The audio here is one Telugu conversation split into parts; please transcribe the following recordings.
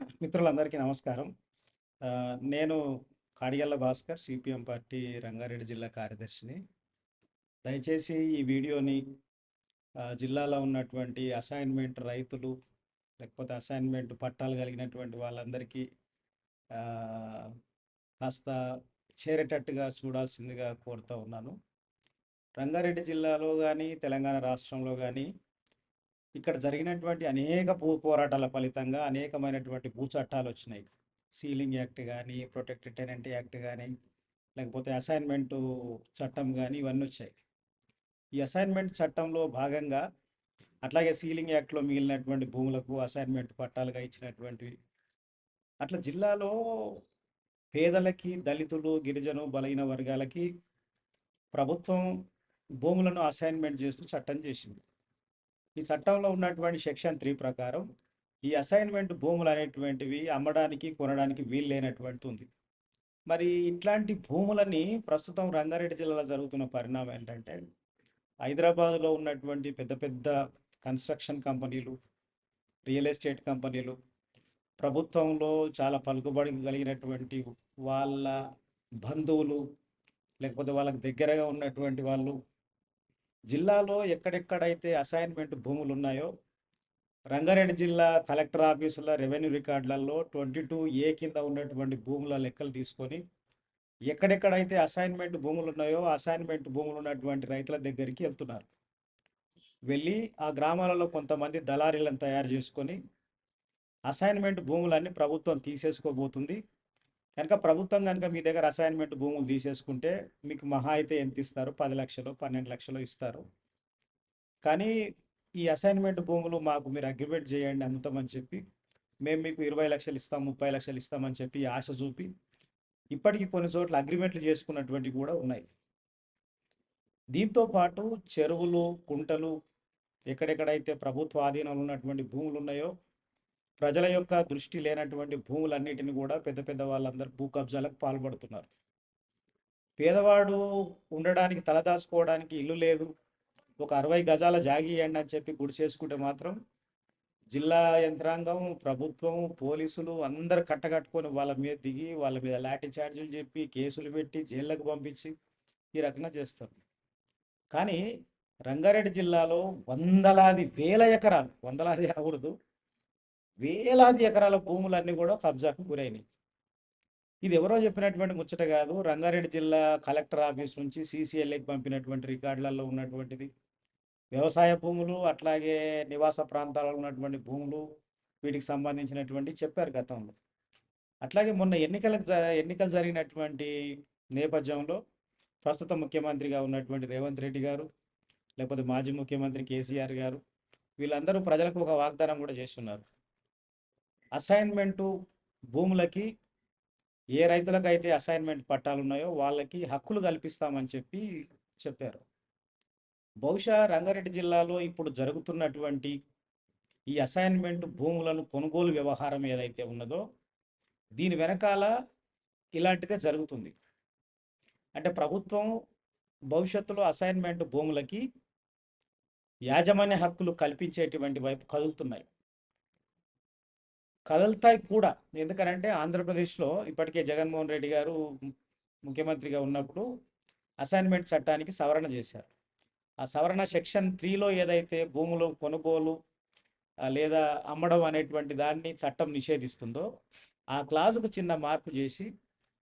మిత్రులందరికీ నమస్కారం. నేను కాడిగల్ల భాస్కర్ సిపిఎం పార్టీ రంగారెడ్డి జిల్లా కార్యదర్శిని. దయచేసి ఈ వీడియోని జిల్లాలో ఉన్నటువంటి అసైన్‌మెంట్ రైతులు, లేకపోతే అసైన్‌మెంట్ పట్టాలు కలిగినటువంటి వాళ్ళందరికీ కాస్త చేరేటట్టుగా చూడాల్సిందిగా కోరుతా ఉన్నాను. రంగారెడ్డి జిల్లాలో కానీ తెలంగాణ రాష్ట్రంలో కానీ ఇక్కడ జరిగినటువంటి అనేక భూ పోరాటాల ఫలితంగా అనేకమైనటువంటి భూ చట్టాలు వచ్చినాయి సీలింగ్ యాక్ట్ కానీ ప్రొటెక్టెడ్ టెనెంట్ యాక్ట్ కానీ లేకపోతే అసైన్‌మెంటు చట్టం కానీ ఇవన్నీ వచ్చాయి ఈ అసైన్‌మెంట్ చట్టంలో భాగంగా అట్లాగే సీలింగ్ యాక్ట్‌లో మిగిలినటువంటి భూములకు అసైన్‌మెంట్ పట్టాలుగా ఇచ్చినటువంటివి. అట్లా జిల్లాలో పేదలకి, దళితులు, గిరిజను, బలహీన వర్గాలకి ప్రభుత్వం భూములను అసైన్‌మెంట్ చేస్తూ చట్టం చేసింది. ఈ చట్టంలో ఉన్నటువంటి సెక్షన్ త్రీ ప్రకారం ఈ అసైన్‌మెంట్ భూములు అనేటువంటివి అమ్మడానికి, కొనడానికి వీల్లేనటువంటిది ఉంది. మరి ఇట్లాంటి భూములని ప్రస్తుతం రంగారెడ్డి జిల్లాలో జరుగుతున్న పరిణామం ఏంటంటే, హైదరాబాద్‌లో ఉన్నటువంటి పెద్ద పెద్ద కన్‌స్ట్రక్షన్ కంపెనీలు, రియల్ ఎస్టేట్ కంపెనీలు, ప్రభుత్వంలో చాలా పలుకుబడి కలిగినటువంటి వాళ్ళ బంధువులు, లేకపోతే వాళ్ళకి దగ్గరగా ఉన్నటువంటి వాళ్ళు, జిల్లాలో ఎక్కడెక్కడైతే అసైన్‌మెంట్ భూములు ఉన్నాయో రంగారెడ్డి జిల్లా కలెక్టర్ ఆఫీసుల రెవెన్యూ రికార్డులలో 22 ఏ కింద ఉన్నటువంటి భూముల లెక్కలు తీసుకొని, ఎక్కడెక్కడైతే అసైన్‌మెంట్ భూములు ఉన్నాయో అసైన్‌మెంట్ భూములు ఉన్నటువంటి రైతుల దగ్గరికి వెళ్తున్నారు వెళ్ళి ఆ గ్రామాలలో కొంతమంది దళారీలను తయారు చేసుకొని, అసైన్‌మెంట్ భూములన్నీ ప్రభుత్వం తీసేసుకోబోతుంది. కనుక ప్రభుత్వం కనుక మీ దగ్గర అసైన్‌మెంట్ భూములు తీసేసుకుంటే, మీకు మహా అయితే ఎంత ఇస్తారో పది లక్షలు పన్నెండు లక్షలు ఇస్తారు. కానీ ఈ అసైన్‌మెంట్ భూములు మాకు మీరు అగ్రిమెంట్ చేయండి అమ్ముతామని చెప్పి, మేము మీకు ఇరవై లక్షలు ఇస్తాం, 30,00,000 ఇస్తామని చెప్పి ఆశ చూపి, ఇప్పటికి కొన్ని చోట్ల అగ్రిమెంట్లు చేసుకున్నటువంటివి కూడా ఉన్నాయి. దీంతో పాటు చెరువులు, కుంటలు ఎక్కడెక్కడైతే ప్రభుత్వ ఆధీనంలో ఉన్నటువంటి భూములు ఉన్నాయో ప్రజల యొక్క దృష్టి లేనటువంటి భూములన్నిటిని కూడా పెద్ద పెద్ద వాళ్ళందరూ భూ కబ్జాలకు పాల్పడుతున్నారు. పేదవాడు ఉండడానికి తలదాచుకోవడానికి ఇల్లు లేదు. ఒక 60 గజాల జాగియండి అని చెప్పి గుడి చేసుకుంటే మాత్రం, జిల్లా యంత్రాంగం, ప్రభుత్వం, పోలీసులు అందరు కట్టకట్టుకొని వాళ్ళ మీద దిగి, వాళ్ళ మీద లాఠీ ఛార్జీలు చెప్పి, కేసులు పెట్టి, జైళ్ళకు పంపించి, ఈ రకంగా చేస్తారు. కానీ రంగారెడ్డి జిల్లాలో వందలాది వేల ఎకరాలు, వందలాది అనకూడదు. వేలాది ఎకరాల భూములన్నీ కూడా కబ్జాకు గురైనాయి. ఇది ఎవరో చెప్పినటువంటి ముచ్చట కాదు. రంగారెడ్డి జిల్లా కలెక్టర్ ఆఫీస్ నుంచి సీసీఎల్ఏకి పంపినటువంటి రికార్డులలో ఉన్నటువంటిది. వ్యవసాయ భూములు, అట్లాగే నివాస ప్రాంతాలలో ఉన్నటువంటి భూములు, వీటికి సంబంధించినటువంటి చెప్పారు గతంలో. అట్లాగే మొన్న ఎన్నికలకు ఎన్నికలు జరిగినటువంటి నేపథ్యంలో, ప్రస్తుత ముఖ్యమంత్రిగా ఉన్నటువంటి రేవంత్ రెడ్డి గారు, లేకపోతే మాజీ ముఖ్యమంత్రి కేసీఆర్ గారు, వీళ్ళందరూ ప్రజలకు ఒక వాగ్దానం కూడా చేస్తున్నారు అసైన్‌మెంటు భూములకి ఏ రైతులకైతే అసైన్‌మెంట్ పట్టాలు ఉన్నాయో వాళ్ళకి హక్కులు కల్పిస్తామని చెప్పి చెప్పారు. బహుశా రంగారెడ్డి జిల్లాలో ఇప్పుడు జరుగుతున్నటువంటి ఈ అసైన్‌మెంట్ భూములను కొనుగోలు వ్యవహారం ఏదైతే ఉన్నదో, దీని వెనకాల ఇలాంటిదే జరుగుతుంది. అంటే ప్రభుత్వం భవిష్యత్తులో అసైన్‌మెంట్ భూములకి యాజమాన్య హక్కులు కల్పించేటువంటి వైపు కదులుతున్నాయి. కదులుతాయి కూడా. ఎందుకనంటే ఆంధ్రప్రదేశ్‌లో ఇప్పటికే జగన్మోహన్ రెడ్డి గారు ముఖ్యమంత్రిగా ఉన్నప్పుడు అసైన్‌మెంట్ చట్టానికి సవరణ చేశారు. ఆ సవరణ సెక్షన్ త్రీలో ఏదైతే భూములు కొనుగోలు లేదా అమ్మడం అనేటువంటి దాన్ని చట్టం నిషేధిస్తుందో, ఆ క్లాజ్‌కు చిన్న మార్పు చేసి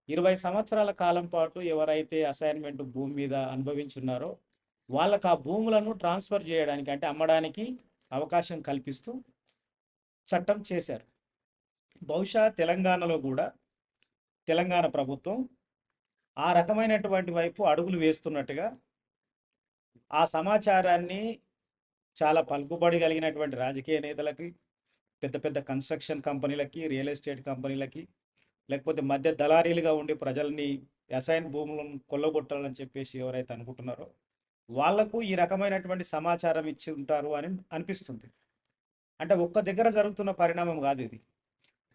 20 సంవత్సరాల కాలం పాటు ఎవరైతే అసైన్‌మెంట్ భూమి మీద అనుభవించున్నారో, వాళ్ళకు ఆ భూములను ట్రాన్స్‌ఫర్ చేయడానికి అంటే అమ్మడానికి అవకాశం కల్పిస్తూ చట్టం చేశారు. బహుశా తెలంగాణలో కూడా తెలంగాణ ప్రభుత్వం ఆ రకమైనటువంటి వైపు అడుగులు వేస్తున్నట్టుగా ఆ సమాచారాన్ని చాలా పలుకుబడి కలిగినటువంటి రాజకీయ నేతలకి, పెద్ద పెద్ద కన్‌స్ట్రక్షన్ కంపెనీలకి, రియల్ ఎస్టేట్ కంపెనీలకి, లేకపోతే మధ్య దళారీలుగా ఉండి ప్రజల్ని వ్యవసాయ భూములను కొల్లగొట్టాలని చెప్పేసి ఎవరైతే అనుకుంటున్నారో, వాళ్ళకు ఈ రకమైనటువంటి సమాచారం ఇచ్చి ఉంటారు అని అనిపిస్తుంది. అంటే ఒక్క దగ్గర జరుగుతున్న పరిణామం కాదు ఇది.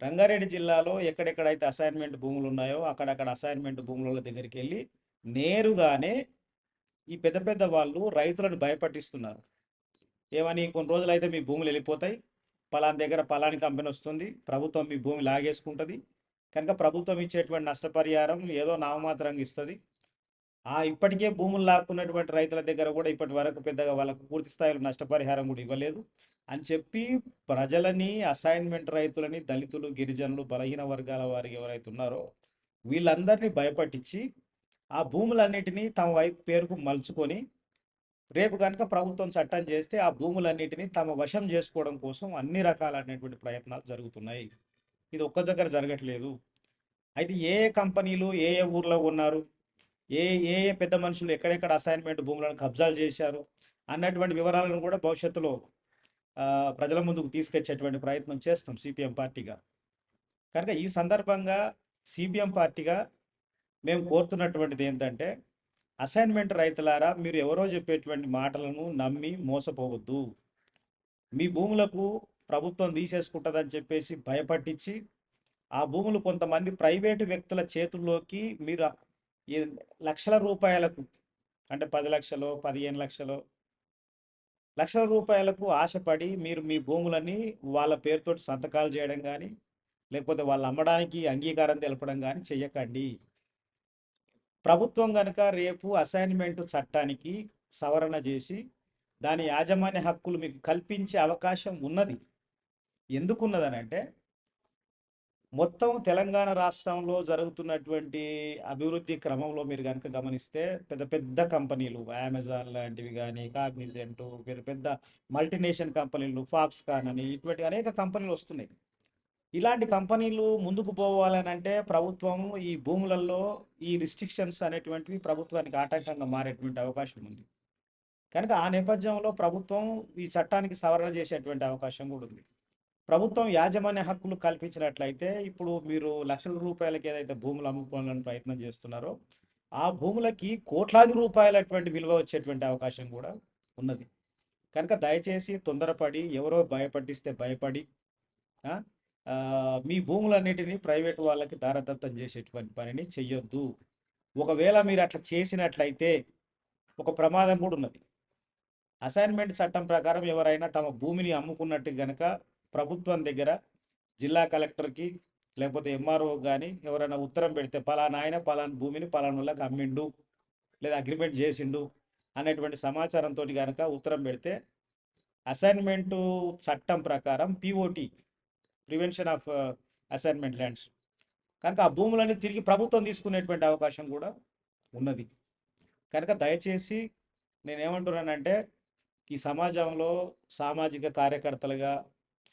రంగారెడ్డి జిల్లాలో ఎక్కడెక్కడైతే అసైన్‌మెంట్ భూములు ఉన్నాయో అక్కడక్కడ అసైన్‌మెంట్ భూముల దగ్గరికి వెళ్ళి నేరుగానే ఈ పెద్ద పెద్ద వాళ్ళు రైతులను భయపట్టిస్తున్నారు. ఏమని కొన్ని రోజులైతే మీ భూములు వెళ్ళిపోతాయి. పలాని దగ్గర పలాని కంపెనీ వస్తుంది ప్రభుత్వం మీ భూమి లాగేసుకుంటుంది కనుక ప్రభుత్వం ఇచ్చేటువంటి నష్టపరిహారం ఏదో నామమాత్రంగా ఇస్తుంది ఆ ఇప్పటికే భూములు లాక్కున్నటువంటి రైతుల దగ్గర కూడా ఇప్పటి వరకు పెద్దగా వాళ్ళకు పూర్తి స్థాయిలో నష్టపరిహారం కూడా ఇవ్వలేదు. అని చెప్పి ప్రజలని అసైన్మెంట్ రైతులని దళితులు గిరిజనులు బలహీన వర్గాల వారికి ఎవరైతే ఉన్నారో వీళ్ళందరినీ భయపట్టించి ఆ భూములన్నిటినీ తమ వైపు పేరుకు మలుచుకొని రేపు కనుక ప్రభుత్వం చట్టం చేస్తే ఆ భూములన్నిటినీ తమ వశం చేసుకోవడం కోసం అన్ని రకాలైనటువంటి ప్రయత్నాలు జరుగుతున్నాయి. ఇది ఒక్క దగ్గర జరగట్లేదు. అయితే ఏ ఏ కంపెనీలు ఏ ఏ ఊర్లో ఉన్నారు? ఏ ఏ ఏ పెద్ద మనుషులు ఎక్కడెక్కడ అసైన్మెంట్ భూములను కబ్జాలు చేశారు అన్నటువంటి వివరాలను కూడా భవిష్యత్తులో ప్రజల ముందుకు తీసుకొచ్చేటువంటి ప్రయత్నం చేస్తాం సిపిఎం పార్టీగా. కనుక ఈ సందర్భంగా సిపిఎం పార్టీగా మేము కోరుతున్నటువంటిది ఏంటంటే అసైన్మెంట్ రైతులారా మీరు ఎవరో చెప్పేటువంటి మాటలను నమ్మి మోసపోవద్దు. మీ భూములకు ప్రభుత్వం తీసేసుకుంటుందని చెప్పేసి భయపట్టించి ఆ భూములు కొంతమంది ప్రైవేటు వ్యక్తుల చేతుల్లోకి మీరు ఈ లక్షల రూపాయలకు అంటే పది లక్షలు పదిహేను లక్షలు లక్షల రూపాయలకు ఆశపడి మీరు మీ భూములని వాళ్ళ పేరుతో సంతకాలు చేయడం కానీ లేకపోతే వాళ్ళు అమ్మడానికి అంగీకారం తెలపడం కానీ చెయ్యకండి. ప్రభుత్వం కనుక రేపు అసైన్మెంట్ చట్టానికి సవరణ చేసి దాని యాజమాన్య హక్కులు మీకు కల్పించే అవకాశం ఉన్నది. ఎందుకున్నదనంటే మొత్తం తెలంగాణ రాష్ట్రంలో జరుగుతున్నటువంటి అభివృద్ధి క్రమంలో మీరు కనుక గమనిస్తే పెద్ద పెద్ద కంపెనీలు అమెజాన్ లాంటివి కానీ కాగ్నిజెంట్ పెద్ద పెద్ద మల్టీనేషనల్ కంపెనీలు ఫాక్స్కాన్ అని ఇటువంటి అనేక కంపెనీలు వస్తున్నాయి. ఇలాంటి కంపెనీలు ముందుకు పోవాలని అంటే ప్రభుత్వం ఈ భూములలో ఈ రిస్ట్రిక్షన్స్ అనేటువంటివి ప్రభుత్వానికి ఆటంకంగా మారేటువంటి అవకాశం ఉంది. కనుక ఆ నేపథ్యంలో ప్రభుత్వం ఈ చట్టానికి సవరణ చేసేటువంటి అవకాశం కూడా ఉంది. ప్రభుత్వం యాజమాన్య హక్కులు కల్పించినట్లయితే ఇప్పుడు మీరు లక్షల రూపాయలకి ఏదైతే భూములు అమ్ముకోవాలని ప్రయత్నం చేస్తున్నారో ఆ భూములకి కోట్లాది రూపాయలటువంటి విలువ వచ్చేటువంటి అవకాశం కూడా ఉన్నది. కనుక దయచేసి తొందరపడి ఎవరో భయపట్టిస్తే భయపడి మీ భూములన్నిటినీ ప్రైవేట్ వాళ్ళకి దారదత్తం చేసేటువంటి పనిని చెయ్యొద్దు. ఒకవేళ మీరు అట్లా చేసినట్లయితే ఒక ప్రమాదం కూడా ఉన్నది. అసైన్మెంట్ చట్టం ప్రకారం ఎవరైనా తమ భూమిని అమ్ముకున్నట్టు గనక ప్రభుత్వం దగ్గర జిల్లా కలెక్టర్కి లేకపోతే ఎంఆర్ఓ కానీ ఎవరైనా ఉత్తరం పెడితే పలానా ఆయన పలానా భూమిని పలానా వాళ్ళకి అమ్మిండు లేదా అగ్రిమెంట్ చేసిండు అనేటువంటి సమాచారంతో కనుక ఉత్తరం పెడితే అసైన్మెంటు చట్టం ప్రకారం POT prevention of assignment lands. కనుక ఆ భూములని తిరిగి ప్రభుత్వం తీసుకునేటువంటి అవకాశం కూడా ఉన్నది. కనుక దయచేసి నేనేమంటున్నానంటే ఈ సమాజంలో సామాజిక కార్యకర్తలుగా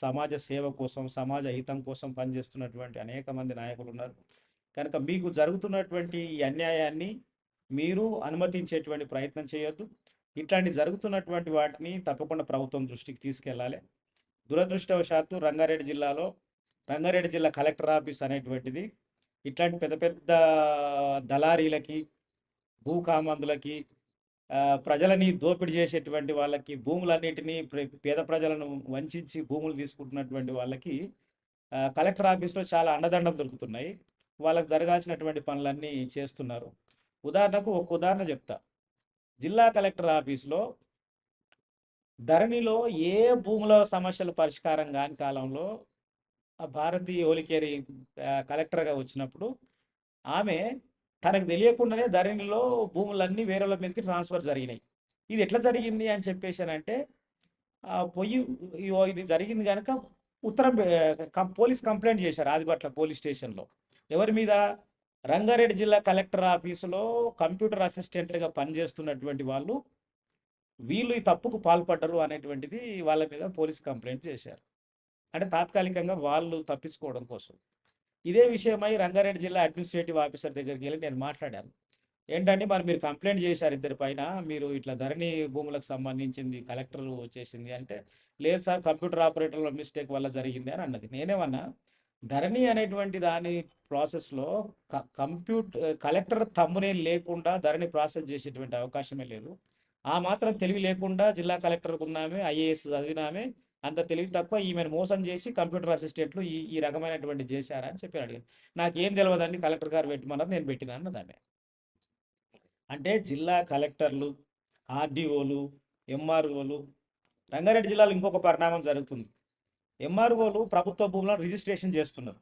సమాజ సేవ కోసం సమాజ హితం కోసం పనిచేస్తున్నటువంటి అనేక మంది నాయకులు ఉన్నారు. కనుక మీకు జరుగుతున్నటువంటి ఈ అన్యాయాన్ని మీరు అనుమతించేటువంటి ప్రయత్నం చేయొద్దు. ఇట్లాంటి జరుగుతున్నటువంటి వాటిని తప్పకుండా ప్రభుత్వం దృష్టికి తీసుకెళ్ళాలి. దురదృష్టవశాత్తు రంగారెడ్డి జిల్లాలో రంగారెడ్డి జిల్లా కలెక్టర్ ఆఫీస్ అనేటువంటిది ఇట్లాంటి పెద్ద పెద్ద దళారీలకి భూకామందులకి ప్రజలని దోపిడీ చేసేటువంటి వాళ్ళకి భూములన్నిటినీ పేద ప్రజలను వంచించి భూములు తీసుకుంటున్నటువంటి వాళ్ళకి కలెక్టర్ ఆఫీస్లో చాలా అండదండలు దొరుకుతున్నాయి. వాళ్ళకి జరగాల్సినటువంటి పనులన్నీ చేస్తున్నారు. ఉదాహరణకు ఒక ఉదాహరణ చెప్తా. జిల్లా కలెక్టర్ ఆఫీస్లో ధరణిలో ఏ భూముల సమస్యల పరిష్కారం కాని కాలంలో భారతీయ హోలికేరి ఓలికేరి కలెక్టర్గా వచ్చినప్పుడు ఆమె తనకు తెలియకుండానే ధరణిలో భూములన్నీ వేరే వాళ్ళ మీదకి ట్రాన్స్ఫర్ జరిగినాయి. ఇది ఎట్లా జరిగింది అని చెప్పేసి అంటే పొయ్యి ఇది జరిగింది కనుక ఉత్తరం పోలీస్ కంప్లైంట్ చేశారు ఆదిపట్ల పోలీస్ స్టేషన్లో. ఎవరి మీద? రంగారెడ్డి జిల్లా కలెక్టర్ ఆఫీసులో కంప్యూటర్ అసిస్టెంట్లుగా పనిచేస్తున్నటువంటి వాళ్ళు వీళ్ళు ఈ తప్పుకు పాల్పడ్డరు అనేటువంటిది వాళ్ళ మీద పోలీస్ కంప్లైంట్ చేశారు. అంటే తాత్కాలికంగా వాళ్ళు తప్పించుకోవడం కోసం. ఇదే విషయమై రంగారెడ్డి జిల్లా అడ్మినిస్ట్రేటివ్ ఆఫీసర్ దగ్గరికి వెళ్ళి నేను మాట్లాడాను. ఏంటంటే మరి మీరు కంప్లైంట్ చేశారు ఇద్దరి పైన మీరు ఇట్లా ధరణి భూములకు సంబంధించింది కలెక్టర్ వచ్చేసింది అంటే లేదు సార్ కంప్యూటర్ ఆపరేటర్ల మిస్టేక్ వల్ల జరిగింది అని అన్నది. నేనేమన్నా ధరణి అనేటువంటి దాని ప్రాసెస్లో కంప్యూటర్ కలెక్టర్ తమ్మునే లేకుండా ధరణి ప్రాసెస్ చేసేటువంటి అవకాశమే లేదు. ఆ మాత్రం తెలివి లేకుండా జిల్లా కలెక్టర్కు ఉన్నామే ఐఏఎస్ చదివినామే అంత తెలివి తక్కువ ఈమెను మోసం చేసి కంప్యూటర్ అసిస్టెంట్లు ఈ ఈ రకమైనటువంటి చేశారా అని చెప్పి అడిగాను. నాకేం తెలియదండి కలెక్టర్ గారు పెట్టమన్నారు నేను పెట్టినాను దాన్ని అంటే జిల్లా కలెక్టర్లు ఆర్డీఓలు ఎంఆర్ఓలు రంగారెడ్డి జిల్లాలో ఇంకొక పరిణామం జరుగుతుంది. ఎంఆర్ఓలు ప్రభుత్వ భూములను రిజిస్ట్రేషన్ చేస్తున్నారు.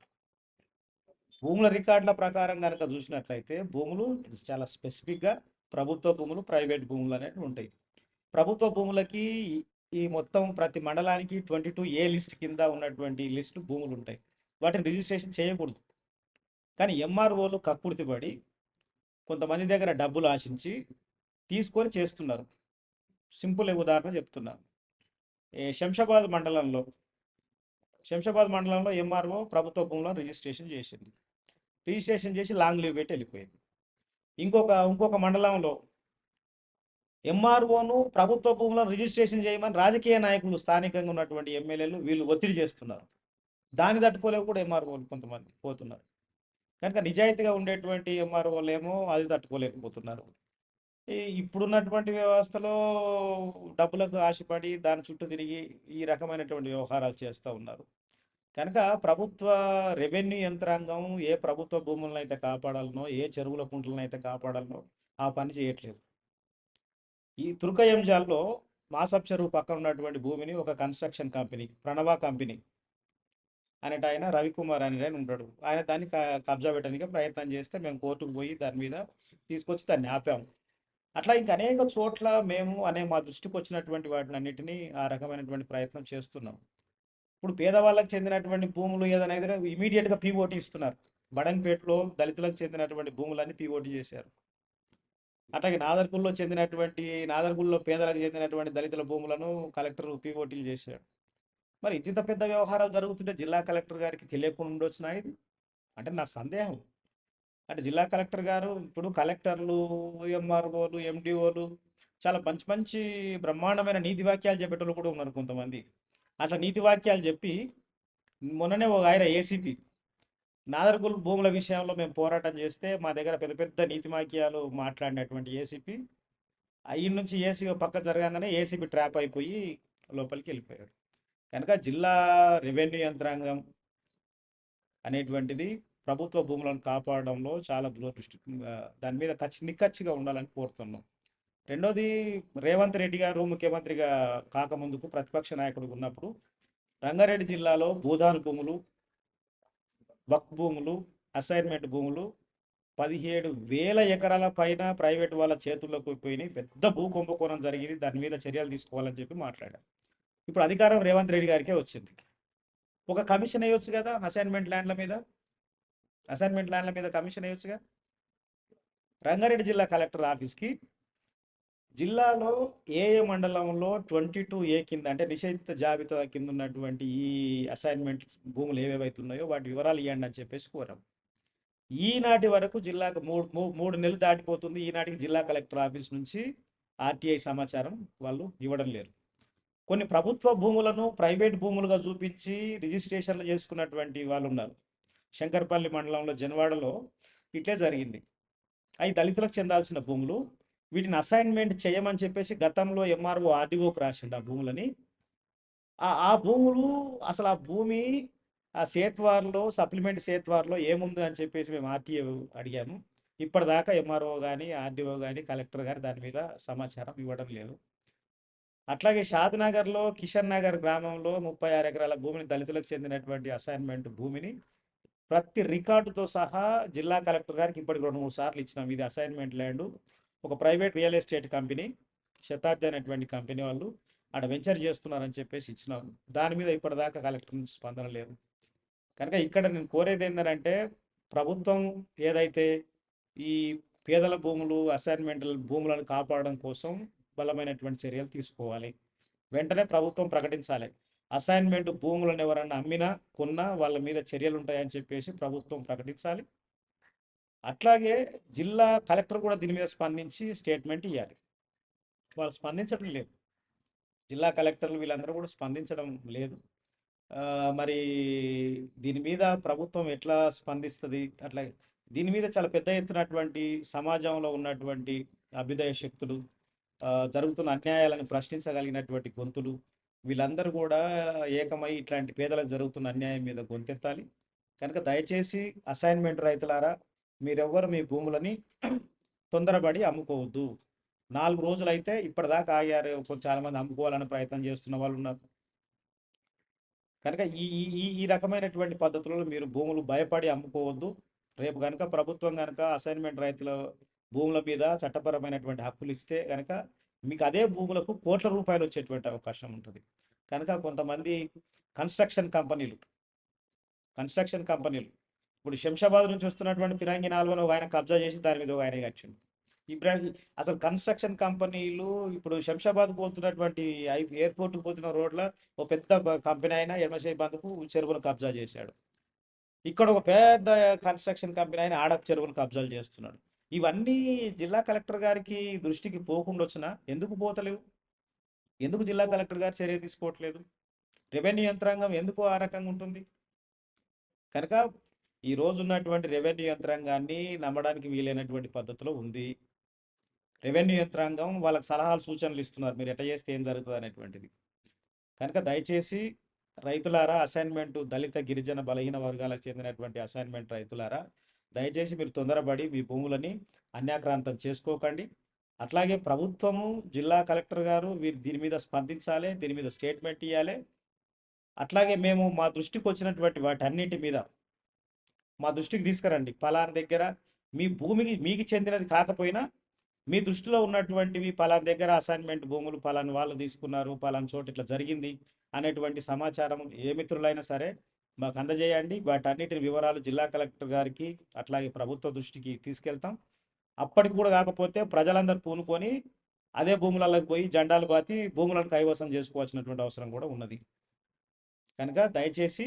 భూముల రికార్డుల ప్రకారం కనుక చూసినట్లయితే భూములు చాలా స్పెసిఫిక్గా ప్రభుత్వ భూములు ప్రైవేట్ భూములు అనేవి ఉంటాయి. ప్రభుత్వ భూములకి ఈ మొత్తం ప్రతి మండలానికి ట్వంటీ టూ ఏ లిస్ట్ కింద ఉన్నటువంటి లిస్టు భూములు ఉంటాయి వాటిని రిజిస్ట్రేషన్ చేయకూడదు. కానీ ఎంఆర్ఓలు కక్కుర్తిపడి కొంతమంది దగ్గర డబ్బులు ఆశించి తీసుకొని చేస్తున్నారు. సింపుల్ ఉదాహరణ చెప్తున్నాను శంషాబాద్ మండలంలో శంషాబాద్ మండలంలో ఎంఆర్ఓ ప్రభుత్వ భూములను రిజిస్ట్రేషన్ చేసింది. రిజిస్ట్రేషన్ చేసి లాంగ్ లీవ్ పెట్టి వెళ్ళిపోయింది. ఇంకొక ఇంకొక మండలంలో ఎంఆర్ఓను ప్రభుత్వ భూములను రిజిస్ట్రేషన్ చేయమని రాజకీయ నాయకులు స్థానికంగా ఉన్నటువంటి ఎమ్మెల్యేలు వీళ్ళు ఒత్తిడి చేస్తున్నారు. దాన్ని తట్టుకోలేక కూడా ఎంఆర్ఓలు కొంతమంది పోతున్నారు. కనుక నిజాయితీగా ఉండేటువంటి ఎంఆర్ఓలు ఏమో అది తట్టుకోలేకపోతున్నారు. ఇప్పుడున్నటువంటి వ్యవస్థలో డబ్బులకు ఆశపడి దాని చుట్టూ తిరిగి ఈ రకమైనటువంటి వ్యవహారాలు చేస్తూ ఉన్నారు. కనుక ప్రభుత్వ రెవెన్యూ యంత్రాంగం ఏ ప్రభుత్వ భూములను అయితే కాపాడాలనో ఏ చెరువుల కుంటలను అయితే కాపాడాలనో ఆ పని చేయట్లేదు. ఈ తుర్కయంజాల్లో మాసప్ చెరువు పక్కన ఉన్నటువంటి భూమిని ఒక కన్స్ట్రక్షన్ కంపెనీ ప్రణవ కంపెనీ అనేట ఆయన రవికుమార్ అని ఆయన ఉంటాడు. ఆయన దాన్ని క- కబ్జా పెట్టడానికి ప్రయత్నం చేస్తే మేము కోర్టుకు పోయి దాని మీద తీసుకొచ్చి దాన్ని ఆపాము. అట్లా ఇంకా అనేక చోట్ల మేము అనే మా దృష్టికి వచ్చినటువంటి వాటిని అన్నిటినీ ఆ రకమైనటువంటి ప్రయత్నం చేస్తున్నాం. ఇప్పుడు పేదవాళ్ళకి చెందినటువంటి భూములు ఏదైనా ఇమీడియట్గా పీఓటీ ఇస్తున్నారు. బడంపేటలో దళితులకు చెందినటువంటి భూములన్నీ పీఓటీ చేశారు. అట్లాగే నాదర్గుల్లో చెందినటువంటి నాదర్గుల్లో పేదలకు చెందినటువంటి దళితుల భూములను కలెక్టర్ పీఓటీలు చేశాడు మరి ఇంత పెద్ద వ్యవహారాలు జరుగుతుంటే జిల్లా కలెక్టర్ గారికి తెలియకుండా ఉండొచ్చునా ఇది? అంటే నా సందేహం. అంటే జిల్లా కలెక్టర్ గారు ఇప్పుడు కలెక్టర్లు ఎంఆర్ఓలు ఎండిఓలు చాలా మంచి మంచి బ్రహ్మాండమైన నీతి వాక్యాలు చెప్పేటోళ్ళు కూడా ఉన్నారు కొంతమంది. అట్లా నీతి వాక్యాలు చెప్పి మొన్ననే ఒక ఆయన ఏసీపీ నాదర్గుల్ భూముల విషయంలో మేము పోరాటం చేస్తే మా దగ్గర పెద్ద పెద్ద నీతి వాక్యాలు మాట్లాడినటువంటి ఏసీపీ. అయ్యి నుంచి ఏసీ పక్క జరగగానే ఏసీపీ ట్రాప్ అయిపోయి లోపలికి వెళ్ళిపోయాడు. కనుక జిల్లా రెవెన్యూ యంత్రాంగం అనేటువంటిది ప్రభుత్వ భూములను కాపాడడంలో చాలా దూరదృష్టి. దాని మీద ఖచ్చి నిక్కచ్చిగా ఉండాలని కోరుతున్నాం. రెండోది రేవంత్ రెడ్డి గారు ముఖ్యమంత్రిగా కాకముందుకు ప్రతిపక్ష నాయకుడు ఉన్నప్పుడు రంగారెడ్డి జిల్లాలో భూదాన్ భూములు వక్ భూములు అసైన్మెంట్ భూములు పదిహేడు వేల ఎకరాల పైన ప్రైవేట్ వాళ్ళ చేతుల్లోకి పోయినాయి పెద్ద భూ కుంభకోణం జరిగింది. దాని మీద చర్యలు తీసుకోవాలని చెప్పి మాట్లాడారు. ఇప్పుడు అధికారం రేవంత్ రెడ్డి గారికే వచ్చింది. ఒక కమిషన్ వేయొచ్చు కదా అసైన్మెంట్ ల్యాండ్ల మీద? అసైన్మెంట్ ల్యాండ్ల మీద కమిషన్ వేయొచ్చుగా? రంగారెడ్డి జిల్లా కలెక్టర్ ఆఫీస్కి జిల్లాలో ఏఏ మండలంలో ట్వంటీ టూ ఏ కింద అంటే నిషేధిత జాబితా కింద ఉన్నటువంటి ఈ అసైన్మెంట్ భూములు ఏవేవైతే ఉన్నాయో వాటి వివరాలు ఇవ్వండి అని చెప్పేసి కోరాం. ఈనాటి వరకు జిల్లాకు మూడు మూ- మూడు నెలలు దాటిపోతుంది. ఈనాటికి జిల్లా కలెక్టర్ ఆఫీస్ నుంచి ఆర్టీఐ సమాచారం వాళ్ళు ఇవ్వడం లేరు కొన్ని ప్రభుత్వ భూములను ప్రైవేట్ భూములుగా చూపించి రిజిస్ట్రేషన్లు చేసుకున్నటువంటి వాళ్ళు ఉన్నారు. శంకర్పల్లి మండలంలో జనవాడలో ఇట్లే జరిగింది. అవి దళితులకు చెందాల్సిన భూములు. వీటిని అసైన్మెంట్ చేయమని చెప్పేసి గతంలో ఎంఆర్ఓ ఆర్డీఓకి రాసిండు ఆ భూములని. ఆ భూములు అసలు ఆ భూమి ఆ సేత్వార్లో సప్లిమెంట్ సేత్వార్లో ఏముంది అని చెప్పేసి మేము ఆర్టీఓ అడిగాము. ఇప్పటిదాకా ఎంఆర్ఓ కానీ ఆర్డీఓ కానీ కలెక్టర్ కానీ దాని మీద సమాచారం ఇవ్వడం లేదు. అట్లాగే షాద్ నగర్లో కిషన్ నగర్ గ్రామంలో ముప్పై ఆరు ఎకరాల భూమిని దళితులకు చెందినటువంటి అసైన్మెంట్ భూమిని ప్రతి రికార్డుతో సహా జిల్లా కలెక్టర్ గారికి ఇప్పటికి రెండు మూడు సార్లు ఇచ్చినాం. ఇది అసైన్మెంట్ ల్యాండ్ ఒక private real estate company Shatabdi అనేటువంటి కంపెనీ వాళ్ళు ఆడ వెంచర్ చేస్తున్నారని చెప్పేసి ఇచ్చినారు. దాని మీద ఇప్పటిదాకా కలెక్టర్ నుంచి స్పందన లేదు. కనుక ఇక్కడ నేను కోరేది ఏంటంటే ప్రభుత్వం ఏదైతే ఈ పేదల భూములు అసైన్మెంట్ భూములను కాపాడడం కోసం బలమైనటువంటి చర్యలు తీసుకోవాలి. వెంటనే ప్రభుత్వం ప్రకటించాలి. అసైన్మెంట్ భూములను ఎవరన్నా అమ్మినా కొన్నా వాళ్ళ మీద చర్యలు ఉంటాయని చెప్పేసి ప్రభుత్వం ప్రకటించాలి. అట్లాగే జిల్లా కలెక్టర్ కూడా దీని మీద స్పందించి స్టేట్మెంట్ ఇవ్వాలి వాళ్ళు స్పందించడం లేదు. జిల్లా కలెక్టర్లు వీళ్ళందరూ కూడా స్పందించడం లేదు. మరి దీని మీద ప్రభుత్వం ఎట్లా స్పందిస్తుంది? అట్లా దీని మీద చాలా పెద్ద ఎత్తునటువంటి సమాజంలో ఉన్నటువంటి అభ్యుదయ శక్తులు జరుగుతున్న అన్యాయాలను ప్రశ్నించగలిగినటువంటి గొంతులు వీళ్ళందరూ కూడా ఏకమై ఇట్లాంటి పేదలకు జరుగుతున్న అన్యాయం మీద గొంతెత్తాలి. కనుక దయచేసి అసైన్మెంట్ రైతులారా మీరెవ్వరు మీ భూములని తొందరపడి అమ్ముకోవద్దు. నాలుగు రోజులు అయితే ఇప్పటిదాకా ఆగారు. కొంచెం చాలా మంది అమ్ముకోవాలని ప్రయత్నం చేస్తున్న వాళ్ళు ఉన్నారు. కనుక ఈ ఈ ఈ- ఈ రకమైనటువంటి పద్ధతులలో మీరు భూములు భయపడి అమ్ముకోవద్దు. రేపు కనుక ప్రభుత్వం కనుక అసైన్మెంట్ రైతుల భూముల మీద చట్టపరమైనటువంటి హక్కులు ఇస్తే కనుక మీకు అదే భూములకు కోట్ల రూపాయలు వచ్చేటువంటి అవకాశం ఉంటుంది. కనుక కొంతమంది కన్స్ట్రక్షన్ కంపెనీలు కన్స్ట్రక్షన్ కంపెనీలు ఇప్పుడు శంషాబాద్ నుంచి వస్తున్నటువంటి పిరాంగి నాలుగును ఒక ఆయన కబ్జా చేసి దాని మీద ఒక ఆయన కట్టిండు. ఇబ్రాహిం అసలు కన్స్ట్రక్షన్ కంపెనీలు ఇప్పుడు శంషాబాద్ పోతున్నటువంటి ఐ- ఎయిర్పోర్ట్కి పోతున్న రోడ్ల ఒక పెద్ద కంపెనీ అయిన ఎడమశై బంధుకు చెరువును కబ్జా చేశాడు. ఇక్కడ ఒక పెద్ద కన్స్ట్రక్షన్ కంపెనీ అయిన ఆడప్ చెరువును కబ్జాలు చేస్తున్నాడు. ఇవన్నీ జిల్లా కలెక్టర్ గారికి దృష్టికి పోకుండా వచ్చినా ఎందుకు పోతలేవు? ఎందుకు జిల్లా కలెక్టర్ గారు చర్య తీసుకోవట్లేదు? రెవెన్యూ యంత్రాంగం ఎందుకు ఆ రకంగా ఉంటుంది? కనుక ఈ రోజు ఉన్నటువంటి రెవెన్యూ యంత్రాంగాన్ని నమ్మడానికి వీలైనటువంటి పద్ధతిలో ఉంది. రెవెన్యూ యంత్రాంగం వాళ్ళకి సలహాలు సూచనలు ఇస్తున్నారు. మీరు ఎట చేస్తే ఏం జరుగుతుంది అనేటువంటిది. కనుక దయచేసి రైతులారా అసైన్మెంట్ దళిత గిరిజన బలహీన వర్గాలకు చెందినటువంటి అసైన్మెంట్ రైతులారా దయచేసి మీరు తొందరపడి మీ భూములని అన్యాక్రాంతం చేసుకోకండి. అట్లాగే ప్రభుత్వము జిల్లా కలెక్టర్ గారు వీరు దీని మీద స్పందించాలి దీని మీద స్టేట్మెంట్ ఇవ్వాలి అట్లాగే మేము మా దృష్టికి వచ్చినటువంటి వాటన్నిటి మీద మా దృష్టికి తీసుకురండి. పలానా దగ్గర మీ భూమికి మీకు చెందినది కాకపోయినా మీ దృష్టిలో ఉన్నటువంటివి పలానా దగ్గర అసైన్మెంట్ భూములు పలానా వాళ్ళు తీసుకున్నారు పలానా చోట ఇట్లా జరిగింది అనేటువంటి సమాచారం ఏ మిత్రులైనా సరే మాకు అందజేయండి. వాటన్నిటి వివరాలు జిల్లా కలెక్టర్ గారికి అట్లాగే ప్రభుత్వ దృష్టికి తీసుకెళ్తాం. అప్పటికి కూడా కాకపోతే ప్రజలందరూ పూనుకొని అదే భూములలోకి పోయి జెండాలు పాతి భూములను కైవసం చేసుకోవాల్సినటువంటి అవసరం కూడా ఉన్నది. కనుక దయచేసి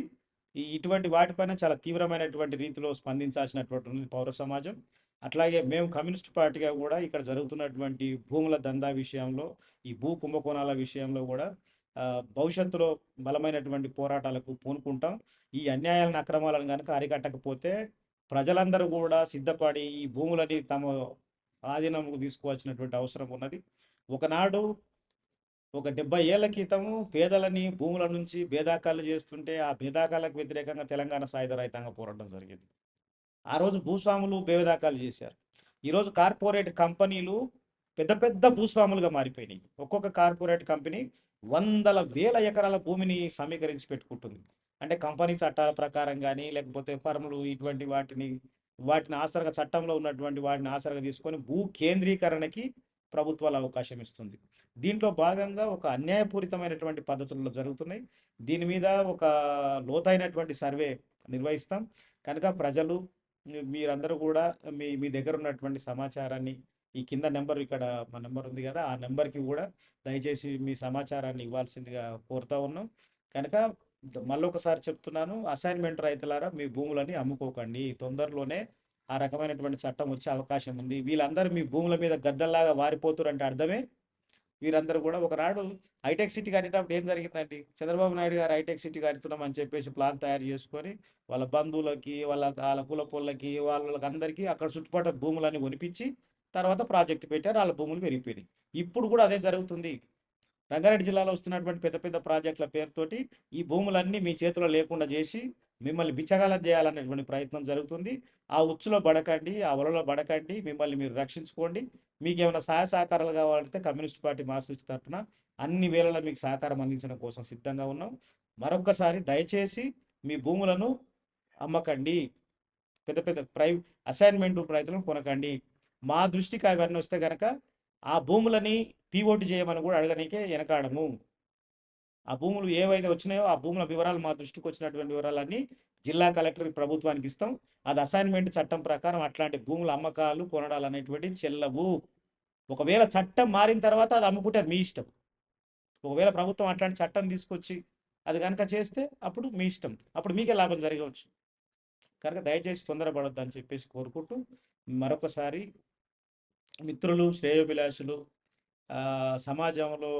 ఈ ఇటువంటి వాటిపైన చాలా తీవ్రమైనటువంటి రీతిలో స్పందించాల్సినటువంటి ఉంది పౌర సమాజం. అట్లాగే మేము కమ్యూనిస్ట్ పార్టీగా కూడా ఇక్కడ జరుగుతున్నటువంటి భూముల దందా విషయంలో ఈ భూ కుంభకోణాల విషయంలో కూడా భవిష్యత్తులో బలమైనటువంటి పోరాటాలకు పూనుకుంటాం. ఈ అన్యాయాలను అక్రమాలను కనుక అరికట్టకపోతే ప్రజలందరూ కూడా సిద్ధపడి ఈ భూములని తమ ఆధీనంకు తీసుకోవాల్సినటువంటి అవసరం ఉన్నది. ఒకనాడు ఒక డెబ్బై ఏళ్ళ క్రితము పేదలని భూముల నుంచి భేదాకాలు చేస్తుంటే ఆ భేదాకాలకు వ్యతిరేకంగా తెలంగాణ సాయుధ రైతాంగ పోరాటం జరిగింది. ఆ రోజు భూస్వాములు భేదాకాలు చేశారు. ఈరోజు కార్పొరేట్ కంపెనీలు పెద్ద పెద్ద భూస్వాములుగా మారిపోయినాయి. ఒక్కొక్క కార్పొరేట్ కంపెనీ వందల వేల ఎకరాల భూమిని సమీకరించి పెట్టుకుంటుంది. అంటే కంపెనీ చట్టాల ప్రకారం కానీ లేకపోతే ఫర్ములు ఇటువంటి వాటిని వాటిని ఆసరగా చట్టంలో ఉన్నటువంటి వాటిని ఆసరగా తీసుకొని భూ కేంద్రీకరణకి ప్రభుత్వాలు అవకాశం ఇస్తుంది. దీంట్లో భాగంగా ఒక అన్యాయపూరితమైనటువంటి పద్ధతుల్లో జరుగుతున్నాయి. దీని మీద ఒక లోతైనటువంటి సర్వే నిర్వహిస్తాం. కనుక ప్రజలు మీరందరూ కూడా మీ మీ దగ్గర ఉన్నటువంటి సమాచారాన్ని ఈ కింద నెంబర్ ఇక్కడ మా నెంబర్ ఉంది కదా ఆ నెంబర్కి కూడా దయచేసి మీ సమాచారాన్ని ఇవ్వాల్సిందిగా కోరుతా ఉన్నాం. కనుక మళ్ళొకసారి చెప్తున్నాను అసైన్మెంట్ రైతులారా మీ భూములని అమ్ముకోకండి. తొందరలోనే ఆ రకమైనటువంటి చట్టం వచ్చే అవకాశం ఉంది. వీళ్ళందరూ మీ భూముల మీద గద్దల్లాగా వారిపోతురంటే అర్థమే. వీరందరూ కూడా ఒకనాడు హైటెక్ సిటీ కట్టేటప్పుడు ఏం జరిగిందండి? చంద్రబాబు నాయుడు గారు హైటెక్ సిటీ కడుతున్నాం అని చెప్పేసి ప్లాన్ తయారు చేసుకొని వాళ్ళ బంధువులకి వాళ్ళ వాళ్ళ కుల పొల్లకి వాళ్ళకందరికీ అక్కడ చుట్టుపక్కల భూములన్నీ కొనిపించి తర్వాత ప్రాజెక్ట్ పెట్టారు. వాళ్ళ భూములు పెరిగిపోయినాయి. ఇప్పుడు కూడా అదే జరుగుతుంది. రంగారెడ్డి జిల్లాలో వస్తున్నటువంటి పెద్ద పెద్ద ప్రాజెక్టుల పేరుతోటి ఈ భూములన్నీ మీ చేతిలో లేకుండా చేసి మిమ్మల్ని బిచ్చగాలం చేయాలనేటువంటి ప్రయత్నం జరుగుతుంది. ఆ ఉచ్చులో పడకండి ఆ వలలో పడకండి మిమ్మల్ని మీరు రక్షించుకోండి. మీకు ఏమైనా సహాయ సహకారాలు కావాలంటే కమ్యూనిస్ట్ పార్టీ మార్క్సిస్ట్ తరఫున అన్ని వేళలా మీకు సహకారం అందించడం కోసం సిద్ధంగా ఉన్నాం. మరొకసారి దయచేసి మీ భూములను అమ్మకండి. పెద్ద పెద్ద ప్రై అసైన్మెంట్ రైతులను కొనకండి. మా దృష్టికి అవన్నీ వస్తే కనుక ఆ భూములని పీఓటి చేయమని కూడా అడగనీకే వెనకాడము. ఆ భూములు ఏవైతే వచ్చినాయో ఆ భూముల వివరాలు మా దృష్టికి వచ్చినటువంటి వివరాలన్నీ జిల్లా కలెక్టర్ ప్రభుత్వానికి ఇస్తాం. అది అసైన్మెంట్ చట్టం ప్రకారం అట్లాంటి భూముల అమ్మకాలు కొనడాలు అనేటువంటి చెల్లవు. ఒకవేళ చట్టం మారిన తర్వాత అది అమ్ముకుంటే అది మీ ఇష్టం. ఒకవేళ ప్రభుత్వం అట్లాంటి చట్టం తీసుకొచ్చి అది కనుక చేస్తే అప్పుడు మీ ఇష్టం. అప్పుడు మీకే లాభం జరగవచ్చు. కనుక దయచేసి తొందరపడొద్దు అని చెప్పేసి కోరుకుంటూ మరొకసారి మిత్రులు శ్రేయోభిలాషులు సమాజంలో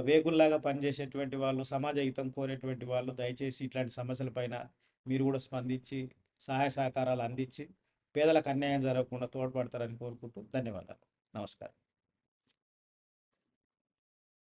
వేగుల్లాగా పనిచేసేటువంటి వాళ్ళు సమాజ హితం కోరేటువంటి వాళ్ళు దయచేసి ఇట్లాంటి సమస్యలపైన మీరు కూడా స్పందించి సహాయ సహకారాలు అందించి పేదలకు అన్యాయం జరగకుండా తోడ్పడతారని కోరుకుంటూ ధన్యవాదాలు. నమస్కారం.